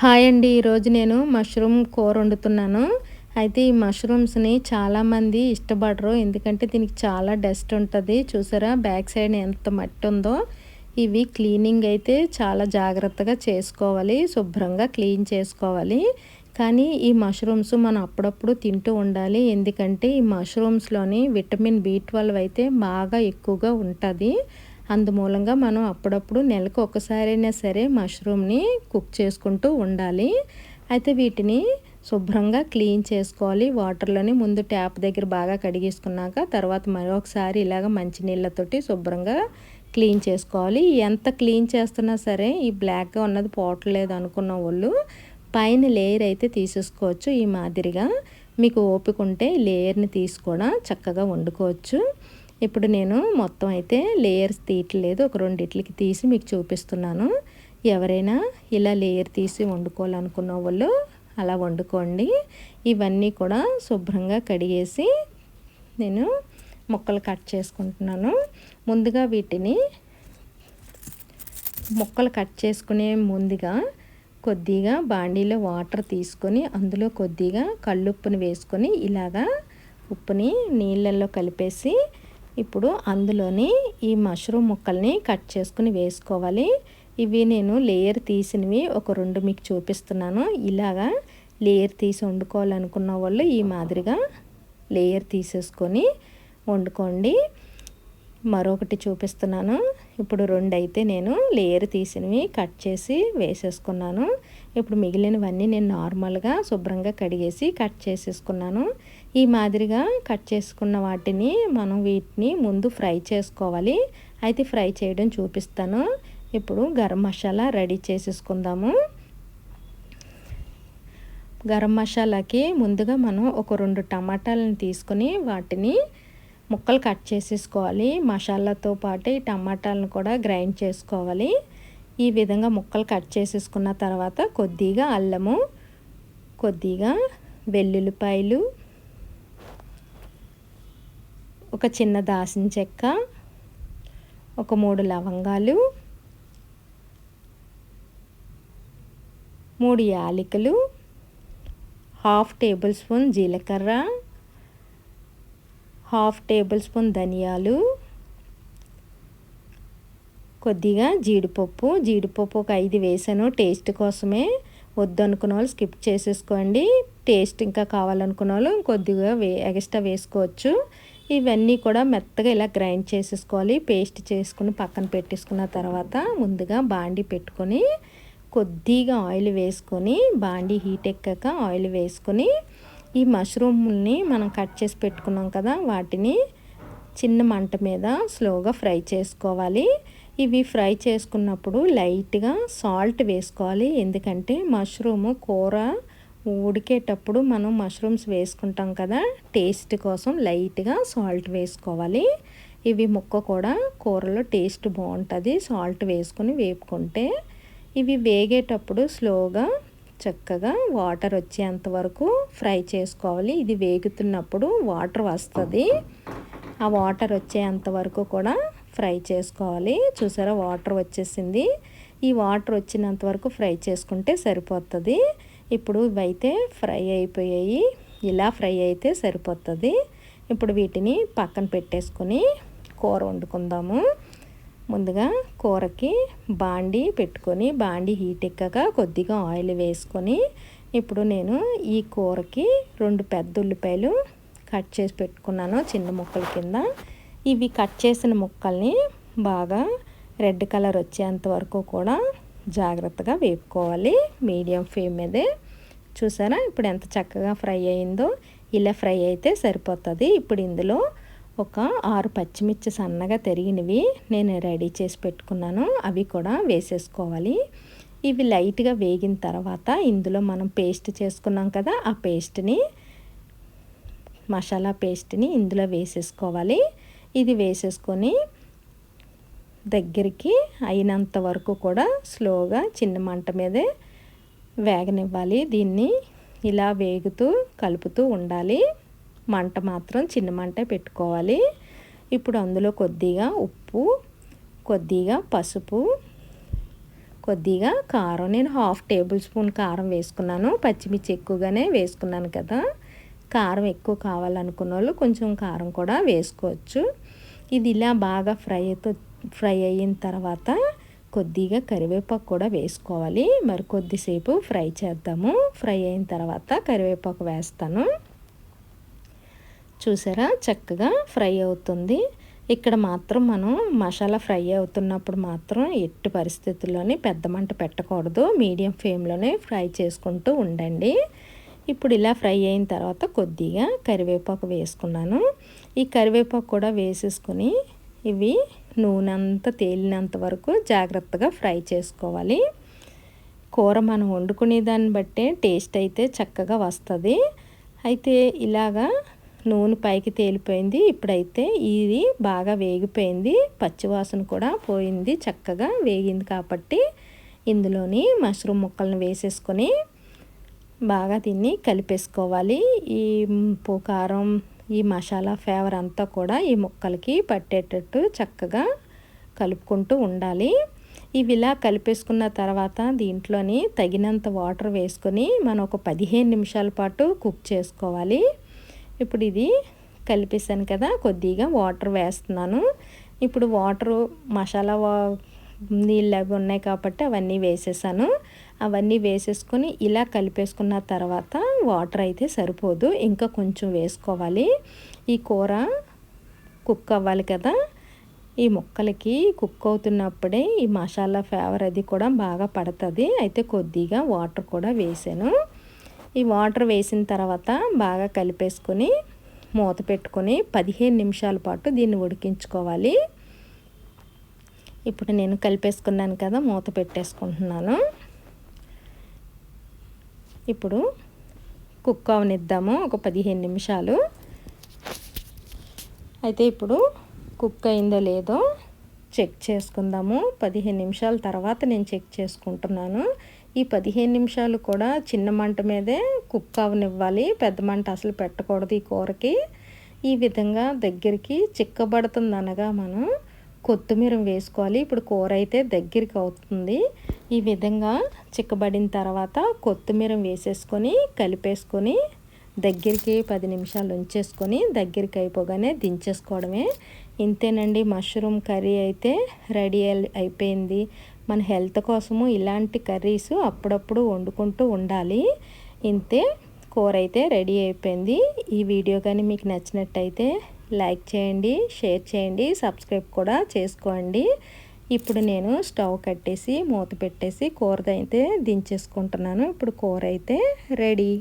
Hi అండి ఈరోజు నేను మష్రూమ్ కూర వండుతున్నాను. అయితే ఈ మష్రూమ్స్ని చాలామంది ఇష్టపడరు. ఎందుకంటే దీనికి చాలా డస్ట్ ఉంటుంది. చూసారా? బ్యాక్ సైడ్ ఎంత మట్టి ఉందో. ఇవి క్లీనింగ్ అయితే చాలా జాగ్రత్తగా చేసుకోవాలి. శుభ్రంగా క్లీన్ చేసుకోవాలి. కానీ ఈ మష్రూమ్స్ మనం అప్పుడప్పుడు తింటూ ఉండాలి. ఎందుకంటే ఈ మష్రూమ్స్లోని విటమిన్ బి ట్వెల్వ్ అయితే బాగా ఎక్కువగా ఉంటుంది. అందుమూలంగా మనం అప్పుడప్పుడు నెలకు ఒకసారైనా సరే మష్రూమ్ని కుక్ చేసుకుంటూ ఉండాలి. అయితే వీటిని శుభ్రంగా క్లీన్ చేసుకోవాలి. వాటర్లోని ముందు ట్యాప్ దగ్గర బాగా కడిగేసుకున్నాక తర్వాత మరొకసారి ఇలాగ మంచినీళ్ళతోటి శుభ్రంగా క్లీన్ చేసుకోవాలి. ఎంత క్లీన్ చేస్తున్నా సరే ఈ బ్లాక్గా ఉన్నది పోవట్లేదు అనుకున్న వాళ్ళు పైన లేయర్ అయితే తీసేసుకోవచ్చు ఈ మాదిరిగా. మీకు ఓపిక ఉంటే లేయర్ని తీసి కూడా చక్కగా వండుకోవచ్చు. ఇప్పుడు నేను మొత్తం అయితే లేయర్స్ తీయట్లేదు. ఒక రెండిట్లకి తీసి మీకు చూపిస్తున్నాను. ఎవరైనా ఇలా లేయర్ తీసి వండుకోవాలనుకున్న వాళ్ళు అలా వండుకోండి. ఇవన్నీ కూడా శుభ్రంగా కడిగేసి నేను ముక్కలు కట్ చేసుకుంటున్నాను. ముందుగా వీటిని ముక్కలు కట్ చేసుకునే ముందుగా కొద్దిగా బాండీలో వాటర్ తీసుకొని అందులో కొద్దిగా కళ్ళుప్పుని వేసుకొని ఇలాగా ఉప్పుని నీళ్ళల్లో కలిపేసి ఇప్పుడు అందులోని ఈ మష్రూమ్ ముక్కల్ని కట్ చేసుకుని వేసుకోవాలి. ఇవి నేను లేయర్ తీసినవి ఒక రెండు మీకు చూపిస్తున్నాను. ఇలాగా లేయర్ తీసి వండుకోవాలనుకున్న వాళ్ళు ఈ మాదిరిగా లేయర్ తీసేసుకొని వండుకోండి. మరొకటి చూపిస్తున్నాను. ఇప్పుడు రెండు అయితే నేను లేయర్ తీసినవి కట్ చేసి వేసేసుకున్నాను. ఇప్పుడు మిగిలినవన్నీ నేను నార్మల్గా శుభ్రంగా కడిగేసి కట్ చేసేసుకున్నాను. ఈ మాదిరిగా కట్ చేసుకున్న వాటిని మనం వీటిని ముందు ఫ్రై చేసుకోవాలి. అయితే ఫ్రై చేయడం చూపిస్తాను. ఇప్పుడు గరం మసాలా రెడీ చేసేసుకుందాము. గరం మసాలాకి ముందుగా మనం ఒక రెండు టమాటాలను తీసుకొని వాటిని ముక్కలు కట్ చేసేసుకోవాలి. మసాలాతో పాటు ఈ టమాటాలను కూడా గ్రైండ్ చేసుకోవాలి. ఈ విధంగా ముక్కలు కట్ చేసేసుకున్న తర్వాత కొద్దిగా అల్లము కొద్దిగా వెల్లుల్లిపాయలు ఒక చిన్న దాసిన చెక్క ఒక మూడు లవంగాలు మూడు యాలకులు హాఫ్ టేబుల్ స్పూన్ జీలకర్ర హాఫ్ టేబుల్ స్పూన్ ధనియాలు కొద్దిగా జీడిపప్పు జీడిపప్పు ఒక ఐదు వేసాను. టేస్ట్ కోసమే వద్దు అనుకున్న వాళ్ళు స్కిప్ చేసేసుకోండి. టేస్ట్ ఇంకా కావాలనుకున్న వాళ్ళు కొద్దిగా వే ఎక్స్ట్రా వేసుకోవచ్చు. ఇవన్నీ కూడా మెత్తగా ఇలా గ్రైండ్ చేసేసుకోవాలి. పేస్ట్ చేసుకుని పక్కన పెట్టేసుకున్న తర్వాత ముందుగా బాండి పెట్టుకొని కొద్దిగా ఆయిల్ వేసుకొని బాండి హీట్ ఎక్కాక ఆయిల్ వేసుకొని ఈ మష్రూమ్ని మనం కట్ చేసి పెట్టుకున్నాం కదా వాటిని చిన్న మంట మీద స్లోగా ఫ్రై చేసుకోవాలి. ఇవి ఫ్రై చేసుకున్నప్పుడు లైట్గా సాల్ట్ వేసుకోవాలి. ఎందుకంటే మష్రూమ్ కూర ఉడికేటప్పుడు మనం మష్రూమ్స్ వేసుకుంటాం కదా టేస్ట్ కోసం లైట్గా సాల్ట్ వేసుకోవాలి. ఇవి ముక్క కూడా కూరలో టేస్ట్ బాగుంటుంది. సాల్ట్ వేసుకొని వేపుకుంటే ఇవి వేగేటప్పుడు స్లోగా చక్కగా వాటర్ వచ్చేంత వరకు ఫ్రై చేసుకోవాలి. ఇది వేగుతున్నప్పుడు వాటర్ వస్తుంది. ఆ వాటర్ వచ్చేంత వరకు కూడా ఫ్రై చేసుకోవాలి. చూసారా? వాటర్ వచ్చేసింది. ఈ వాటర్ వచ్చినంత వరకు ఫ్రై చేసుకుంటే సరిపోతుంది. ఇప్పుడు ఇవైతే ఫ్రై అయిపోయాయి. ఇలా ఫ్రై అయితే సరిపోతుంది. ఇప్పుడు వీటిని పక్కన పెట్టేసుకొని కూర వండుకుందాము. ముందుగా కూరకి బాండి పెట్టుకొని బాండి హీట్ ఎక్కాక కొద్దిగా ఆయిల్ వేసుకొని ఇప్పుడు నేను ఈ కూరకి రెండు పెద్ద ఉల్లిపాయలు కట్ చేసి పెట్టుకున్నాను చిన్న ముక్కల కింద. ఇవి కట్ చేసిన ముక్కల్ని బాగా రెడ్ కలర్ వచ్చేంత వరకు కూడా జాగ్రత్తగా వేపుకోవాలి. మీడియం ఫ్లేమ్ మీదే. చూసారా? ఇప్పుడు ఎంత చక్కగా ఫ్రై అయిందో. ఇలా ఫ్రై అయితే సరిపోతుంది. ఇప్పుడు ఇందులో ఒక ఆరు పచ్చిమిర్చి సన్నగా తెరిగినవి నేను రెడీ చేసి పెట్టుకున్నాను. అవి కూడా వేసేసుకోవాలి. ఇవి లైట్గా వేగిన తర్వాత ఇందులో మనం పేస్ట్ చేసుకున్నాం కదా ఆ పేస్ట్ని మసాలా పేస్ట్ని ఇందులో వేసేసుకోవాలి. ఇది వేసేసుకొని దగ్గరికి అయినంత వరకు కూడా స్లోగా చిన్న మంట మీదే వేగనివ్వాలి. దీన్ని ఇలా వేగుతూ కలుపుతూ ఉండాలి. మంట మాత్రం చిన్న మంటే పెట్టుకోవాలి. ఇప్పుడు అందులో కొద్దిగా ఉప్పు కొద్దిగా పసుపు కొద్దిగా కారం. నేను హాఫ్ టేబుల్ స్పూన్ కారం వేసుకున్నాను. పచ్చిమిర్చి ఎక్కువగానే వేసుకున్నాను కదా. కారం ఎక్కువ కావాలనుకున్న వాళ్ళు కొంచెం కారం కూడా వేసుకోవచ్చు. ఇది ఇలా బాగా ఫ్రై ఫ్రై అయిన తర్వాత కొద్దిగా కరివేపాకు కూడా వేసుకోవాలి. మరి కొద్దిసేపు ఫ్రై చేద్దాము. ఫ్రై అయిన తర్వాత కరివేపాకు వేస్తాను. చూసారా? చక్కగా ఫ్రై అవుతుంది. ఇక్కడ మాత్రం మనం మసాలా ఫ్రై అవుతున్నప్పుడు మాత్రం ఎట్టి పరిస్థితుల్లోనే పెద్ద మంట పెట్టకూడదు. మీడియం ఫ్లేమ్లోనే ఫ్రై చేసుకుంటూ ఉండండి. ఇప్పుడు ఇలా ఫ్రై అయిన తర్వాత కొద్దిగా కరివేపాకు వేసుకున్నాను. ఈ కరివేపాకు కూడా వేసేసుకొని ఇవి నూనె అంతా తేలినంత వరకు జాగ్రత్తగా ఫ్రై చేసుకోవాలి. కూర మనం వండుకునే దాన్ని బట్టే టేస్ట్ అయితే చక్కగా వస్తుంది. అయితే ఇలాగా నూనె పైకి తేలిపోయింది. ఇప్పుడైతే ఇది బాగా వేగిపోయింది. పచ్చివాసన కూడా పోయింది. చక్కగా వేగింది కాబట్టి ఇందులోని మష్రూమ్ ముక్కలను వేసేసుకొని బాగా దీన్ని కలిపేసుకోవాలి. ఈ కారం ఈ మసాలా ఫ్లేవర్ అంతా కూడా ఈ ముక్కలకి పట్టేటట్టు చక్కగా కలుపుకుంటూ ఉండాలి. ఇవి ఇలా కలిపేసుకున్న తర్వాత దీంట్లోని తగినంత వాటర్ వేసుకొని మనం ఒక పదిహేను నిమిషాల పాటు కుక్ చేసుకోవాలి. ఇప్పుడు ఇది కలిపేసాను కదా కొద్దిగా వాటర్ వేస్తున్నాను. ఇప్పుడు వాటరు మసాలా నీళ్ళు అవి ఉన్నాయి కాబట్టి అవన్నీ వేసేసాను. అవన్నీ వేసేసుకొని ఇలా కలిపేసుకున్న తర్వాత వాటర్ అయితే సరిపోదు. ఇంకా కొంచెం వేసుకోవాలి. ఈ కూర కుక్ అవ్వాలి కదా. ఈ ముక్కలకి కుక్ అవుతున్నప్పుడే ఈ మసాలా ఫ్లేవర్ అది కూడా బాగా పడుతుంది. అయితే కొద్దిగా వాటర్ కూడా వేసాను. ఈ వాటర్ వేసిన తర్వాత బాగా కలిపేసుకొని మూత పెట్టుకొని పదిహేను నిమిషాల పాటు దీన్ని ఉడికించుకోవాలి. ఇప్పుడు నేను కలిపేసుకున్నాను కదా మూత పెట్టేసుకుంటున్నాను. ఇప్పుడు కుక్ అవనిద్దాము ఒక పదిహేను నిమిషాలు. అయితే ఇప్పుడు కుక్ అయిందో లేదో చెక్ చేసుకుందాము. పదిహేను నిమిషాల తర్వాత నేను చెక్ చేసుకుంటున్నాను. ఈ పదిహేను నిమిషాలు కూడా చిన్న మంట మీదే కుక్ అవనివ్వాలి. పెద్ద మంట అసలు పెట్టకూడదు ఈ కూరకి. ఈ విధంగా దగ్గరికి చిక్కబడుతుంది అనగా మనం కొత్తిమీర వేసుకోవాలి. ఇప్పుడు కూర అయితే దగ్గరికి అవుతుంది. ఈ విధంగా చిక్కబడిన తర్వాత కొత్తిమీర వేసేసుకొని కలిపేసుకొని దగ్గరికి పది నిమిషాలు ఉంచేసుకొని దగ్గరికి అయిపోగానే దించేసుకోవడమే. ఇంతేనండి మష్రూమ్ కర్రీ అయితే రెడీ అయిపోయింది. మన హెల్త్ కోసము ఇలాంటి కర్రీస్ అప్పుడప్పుడు వండుకుంటూ ఉండాలి. ఇంతే కూర అయితే రెడీ అయిపోయింది. ఈ వీడియో కానీ మీకు నచ్చినట్టయితే లైక్ చేయండి షేర్ చేయండి సబ్స్క్రైబ్ కూడా చేసుకోండి. ఇప్పుడు నేను స్టవ్ కట్టేసి మూత పెట్టేసి కూరదైతే దించేసుకుంటున్నాను. ఇప్పుడు కూర అయితే రెడీ.